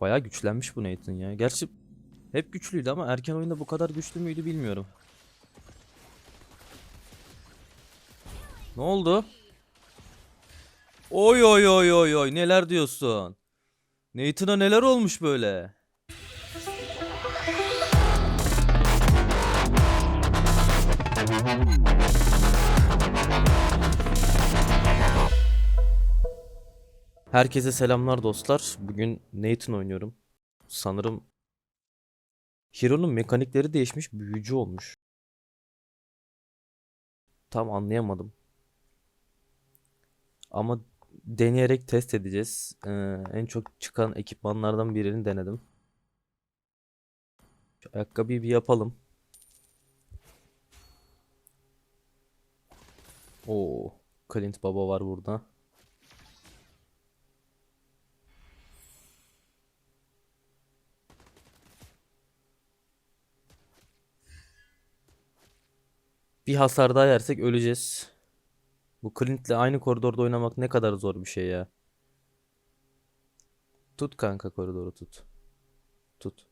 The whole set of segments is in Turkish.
Bayağı güçlenmiş bu Nathan ya. Gerçi hep güçlüydü ama erken oyunda bu kadar güçlü müydü bilmiyorum. Ne oldu? Oy oy oy oy oy neler diyorsun? Nathan'a neler olmuş böyle? Herkese selamlar dostlar. Bugün Nathan oynuyorum. Sanırım Hero'nun mekanikleri değişmiş, büyücü olmuş. Tam anlayamadım. Ama deneyerek test edeceğiz. Ee, en çok çıkan ekipmanlardan birini denedim. Şu ayakkabıyı bir yapalım. Oo, Clint Baba var burada. Bir hasar daha yersek öleceğiz. Bu Clint'le aynı koridorda oynamak ne kadar zor bir şey ya. Tut kanka koridoru tut. Tut.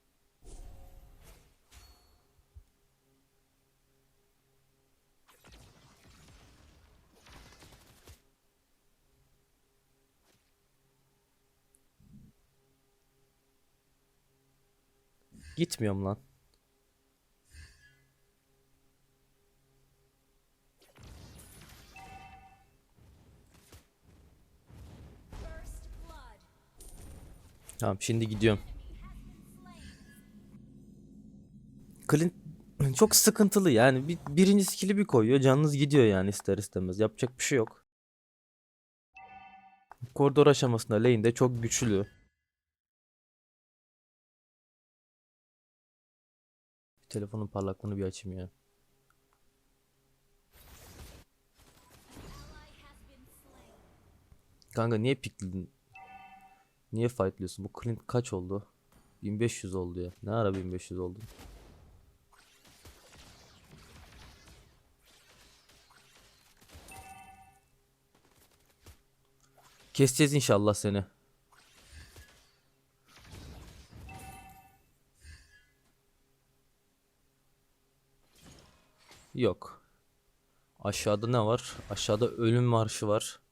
Gitmiyorum lan. Tamam şimdi gidiyorum. Clint çok sıkıntılı yani. Bir, birinci skill'i bir koyuyor. Canınız gidiyor yani ister istemez. Yapacak bir şey yok. Koridor aşamasında lane de çok güçlü. Telefonun parlaklığını bir açayım ya. Kanka niye pikledin? Niye fightlıyorsun? Bu Clint kaç oldu? 1500 oldu ya. Ne ara 1500 oldu? Keseceğiz inşallah seni. Yok. Aşağıda ne var? Aşağıda ölüm marşı var.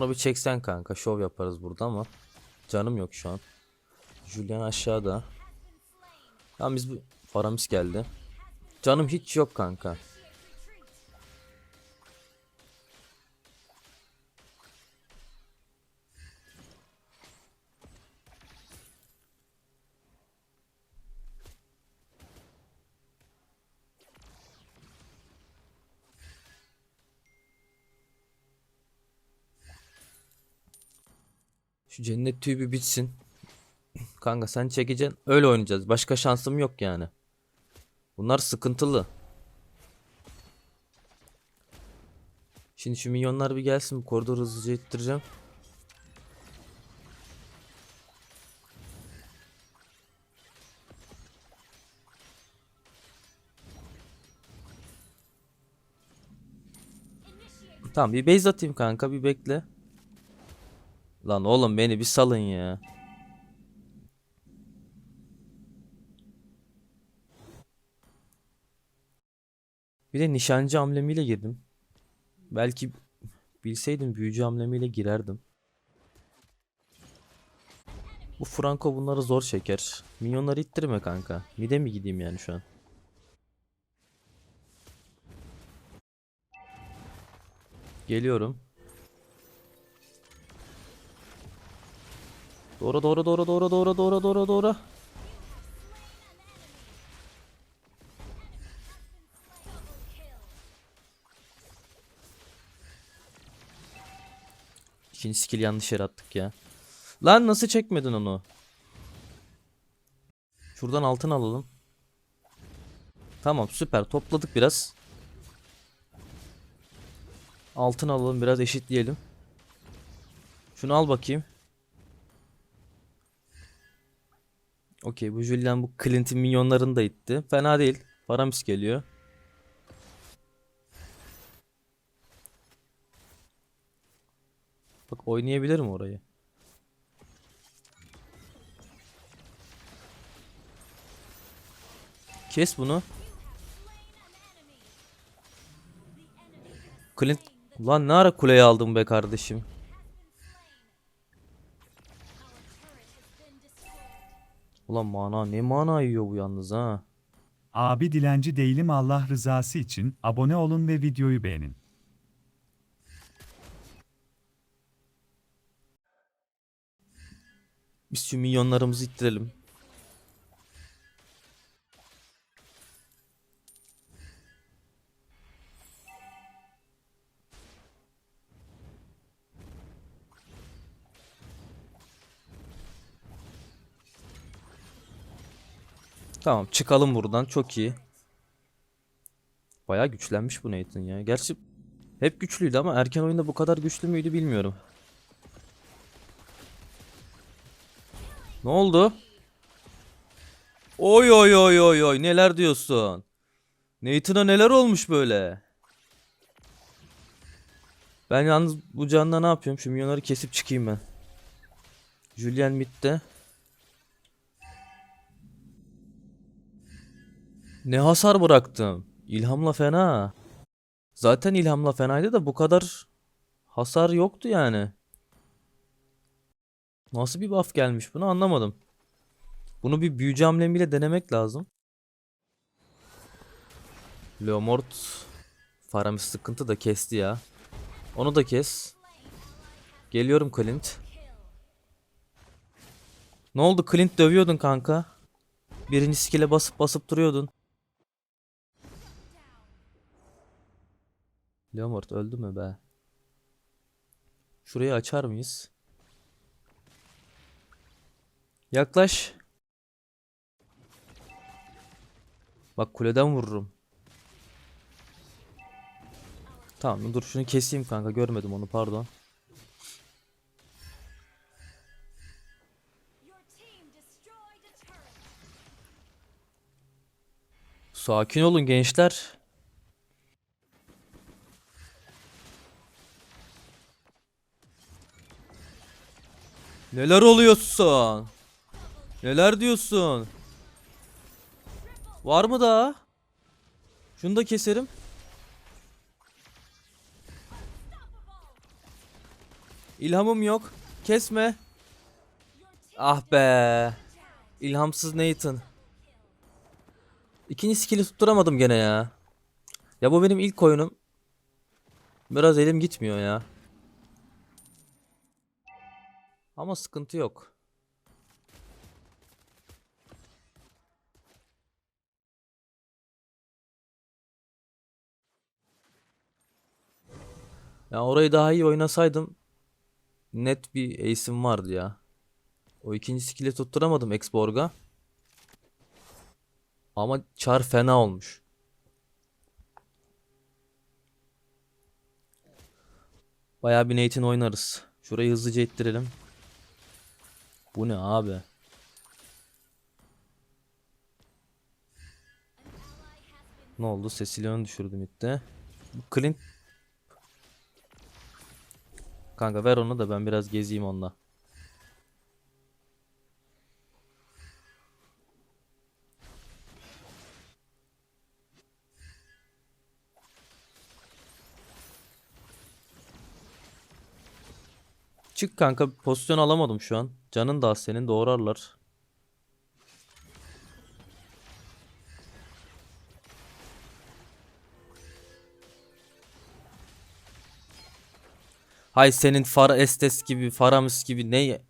Ona bir çeksen kanka. Şov yaparız burada ama. Canım yok şu an. Julian aşağıda. Tamam biz bu... Faramis geldi. Canım hiç yok kanka. Şu cennet tüyü bir bitsin. Kanka sen çekeceksin. Öyle oynayacağız. Başka şansım yok yani. Bunlar sıkıntılı. Şimdi şu minyonlar bir gelsin. Bu koridoru hızlıca ittireceğim. Tamam bir base atayım kanka bir bekle. Lan oğlum beni bir salın ya. Bir de nişancı hamlemiyle girdim. Belki bilseydim büyücü hamlemiyle girerdim. Bu Franco bunları zor çeker. Minyonları ittirme kanka. Mide mi gideyim yani şu an? Geliyorum. Doğru doğru doğru doğru doğru doğru doğru doğru. İkinci skill yanlış yere attık ya. Lan nasıl çekmedin onu? Şuradan altın alalım. Tamam süper topladık biraz. Altın alalım biraz eşitleyelim. Şunu al bakayım. Okey bu Julian bu Clint'in minyonlarını da itti. Fena değil. Paramis geliyor. Bak oynayabilirim orayı. Kes bunu. Clint Ulan ne ara kuleyi aldım be kardeşim. Ulan mana ne mana yiyor bu yalnız ha. Abi dilenci değilim Allah rızası için abone olun ve videoyu beğenin. Biz şu minyonlarımızı ittirelim. Tamam çıkalım buradan çok iyi. Bayağı güçlenmiş bu Nathan ya. Gerçi hep güçlüydü ama erken oyunda bu kadar güçlü müydü bilmiyorum. Ne oldu? Oy oy oy oy oy neler diyorsun? Nathan'a neler olmuş böyle? Ben yalnız bu canla ne yapıyorum? Şu milyonları kesip çıkayım ben. Julian midde. Ne hasar bıraktım. İlhamla fena. Zaten ilhamla fenaydı da bu kadar hasar yoktu yani. Nasıl bir buff gelmiş bunu anlamadım. Bunu bir büyücü hamlemiyle denemek lazım. Leomort Faramis sıkıntı da kesti ya. Onu da kes. Geliyorum Clint. Ne oldu Clint dövüyordun kanka. Birinci skill'e basıp basıp duruyordun. Leomort öldü mü be? Şurayı açar mıyız? Yaklaş. Bak kuleden vururum. Tamam dur şunu keseyim kanka görmedim onu pardon. Sakin olun gençler. Neler oluyorsun? Neler diyorsun? Var mı daha? Şunu da keserim. İlhamım yok. Kesme. Ah be. İlhamsız Nathan. İkinci skill'i tutturamadım gene ya. Ya bu benim ilk oyunum. Biraz elim gitmiyor ya. Ama sıkıntı yok. Ya orayı daha iyi oynasaydım net bir ace'im vardı ya. O ikinci skill'i tutturamadım Exborg'a. Ama çar fena olmuş. Bayağı bir Nathan oynarız. Şurayı hızlıca ittirelim. Bu ne abi? Ne oldu? Cecilia'nı düşürdüm itte. Clint Kanka ver onu da ben biraz gezeyim onunla. Kanka pozisyon alamadım şu an. Canın da senin doğrarlar. Hay senin Far Estes gibi, Faramis gibi ne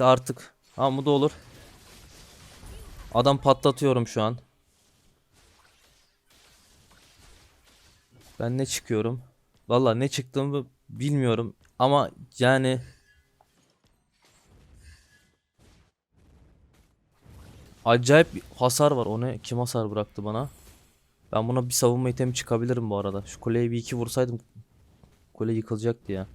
artık. Ha bu da olur. Adam patlatıyorum şu an. Ben ne çıkıyorum? Valla ne çıktığımı bilmiyorum ama yani acayip bir hasar var. O ne? Kim hasar bıraktı bana? Ben buna bir savunma itemi çıkabilirim bu arada. Şu kuleye bir iki vursaydım Kule yıkılacaktı ya.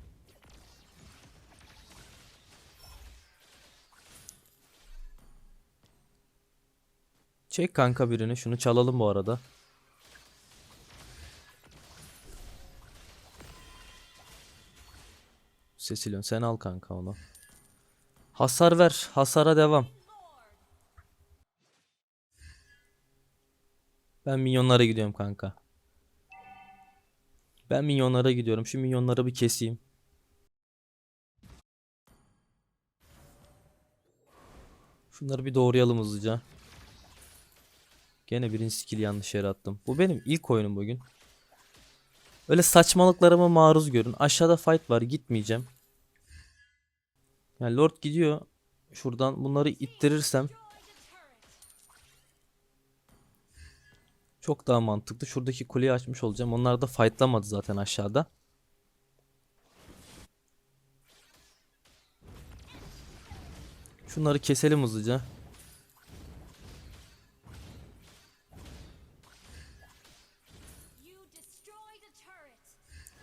Çek kanka birini. Şunu çalalım bu arada. Cecilion sen al kanka onu. Hasar ver. Hasara devam. Ben minyonlara gidiyorum kanka. Ben minyonlara gidiyorum. Şu minyonları bir keseyim. Şunları bir doğrayalım hızlıca. Gene birinci skill yanlış yere attım. Bu benim ilk oyunum bugün. Öyle saçmalıklarıma maruz görün. Aşağıda fight var gitmeyeceğim. Yani Lord gidiyor. Şuradan bunları ittirirsem çok daha mantıklı. Şuradaki kuleyi açmış olacağım. Onlar da fightlamadı zaten aşağıda. Şunları keselim hızlıca.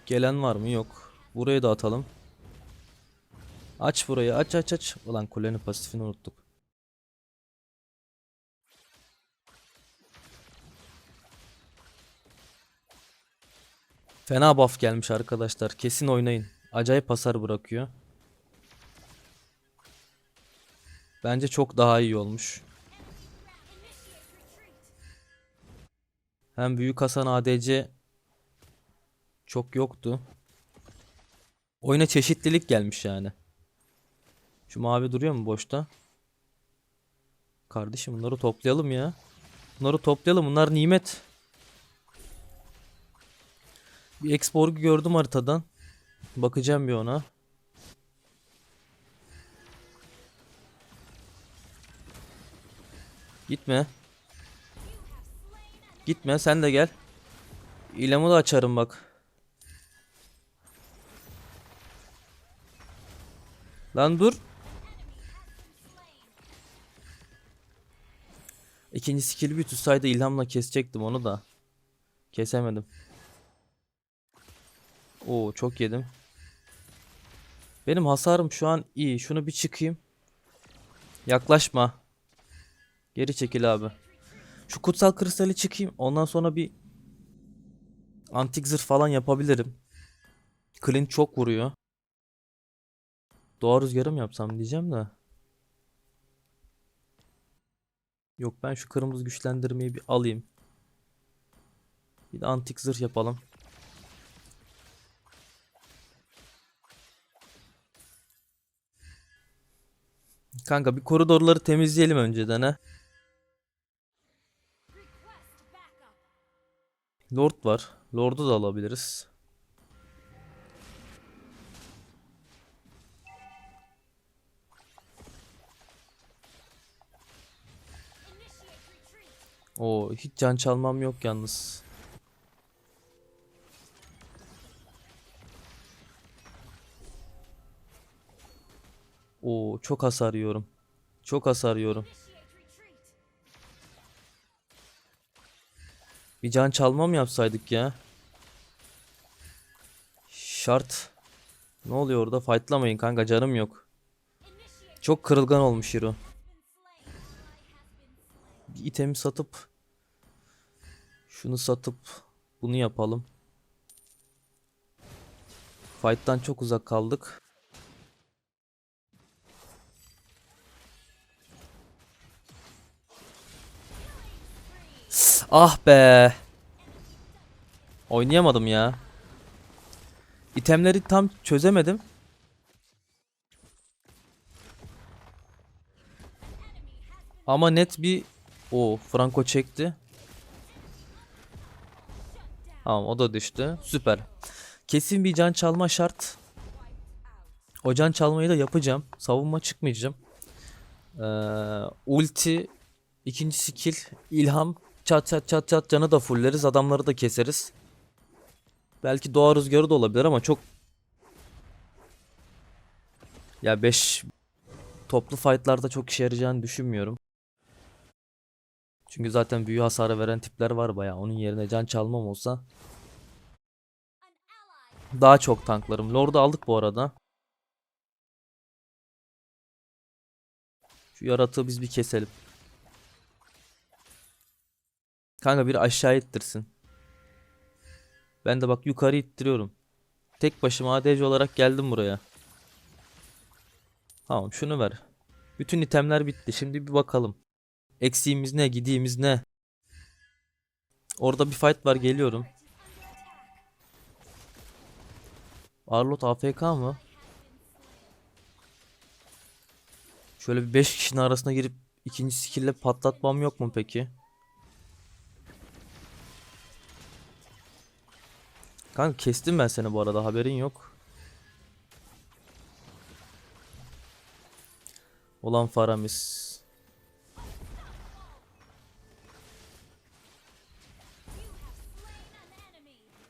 Gelen var mı? Yok. Burayı da atalım. Aç burayı. Aç aç aç. Ulan kulenin pasifini unuttuk. Fena buff gelmiş arkadaşlar. Kesin oynayın. Acayip hasar bırakıyor. Bence çok daha iyi olmuş. Hem büyük Hasan ADC çok yoktu. Oyuna çeşitlilik gelmiş yani. Şu mavi duruyor mu boşta? Kardeşim bunları toplayalım ya. Bunları toplayalım. Bunlar nimet. Bir Exborg'u gördüm haritadan. Bakacağım bir ona. Gitme. Gitme sen de gel. İlamı da açarım bak. Lan dur. İkinci skill bir tutsaydı ilhamla kesecektim onu da. Kesemedim. Oo çok yedim. Benim hasarım şu an iyi. Şunu bir çıkayım. Yaklaşma. Geri çekil abi. Şu kutsal kristali çıkayım. Ondan sonra bir antik zırh falan yapabilirim. Clint çok vuruyor. Doğa rüzgarı mı yapsam diyeceğim de. Yok ben şu kırmızı güçlendirmeyi bir alayım. Bir de antik zırh yapalım. Kanka bir koridorları temizleyelim önceden ha. Lord var. Lord'u da alabiliriz. Oo hiç can çalmam yok yalnız. Oo çok hasar yiyorum. Çok hasar yiyorum. Bir can çalma mı yapsaydık ya? Şart. Ne oluyor orada? Fightlamayın kanka canım yok. Çok kırılgan olmuş slain. Bir itemi satıp şunu satıp bunu yapalım. Fight'tan çok uzak kaldık. Ah be. Oynayamadım ya. İtemleri tam çözemedim. Ama net bir o Franco çekti. Tamam o da düştü. Süper. Kesin bir can çalma şart. O can çalmayı da yapacağım. Savunma çıkmayacağım. Ee, ulti ikinci skill ilham çat çat çat çat canı da fulleriz. Adamları da keseriz. Belki doğa rüzgarı da olabilir ama çok ya 5 toplu fightlarda çok işe yarayacağını düşünmüyorum. Çünkü zaten büyü hasarı veren tipler var baya. Onun yerine can çalmam olsa Daha çok tanklarım. Lord'u aldık bu arada. Şu yaratığı biz bir keselim. Kanka bir aşağı ittirsin. Ben de bak yukarı ittiriyorum. Tek başıma ADC olarak geldim buraya. Tamam şunu ver. Bütün itemler bitti. Şimdi bir bakalım. Eksiğimiz ne? Gidiğimiz ne? Orada bir fight var geliyorum. Arlot AFK mı? Şöyle bir 5 kişinin arasına girip ikinci skill'le patlatmam yok mu peki? Kanka kestim ben seni bu arada haberin yok. Olan Faramis.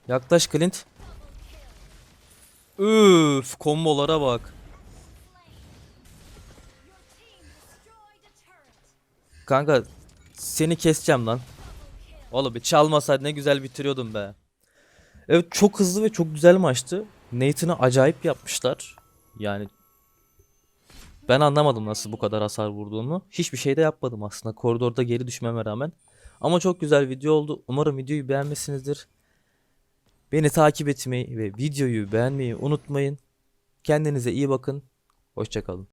Yaklaş Clint. Üf, kombolara bak. Kanka seni keseceğim lan. Oğlum bir çalmasaydın ne güzel bitiriyordum be. Evet çok hızlı ve çok güzel maçtı. Nathan'ı acayip yapmışlar. Yani ben anlamadım nasıl bu kadar hasar vurduğunu. Hiçbir şey de yapmadım aslında koridorda geri düşmeme rağmen. Ama çok güzel video oldu. Umarım videoyu beğenmişsinizdir. Beni takip etmeyi ve videoyu beğenmeyi unutmayın. Kendinize iyi bakın. Hoşçakalın.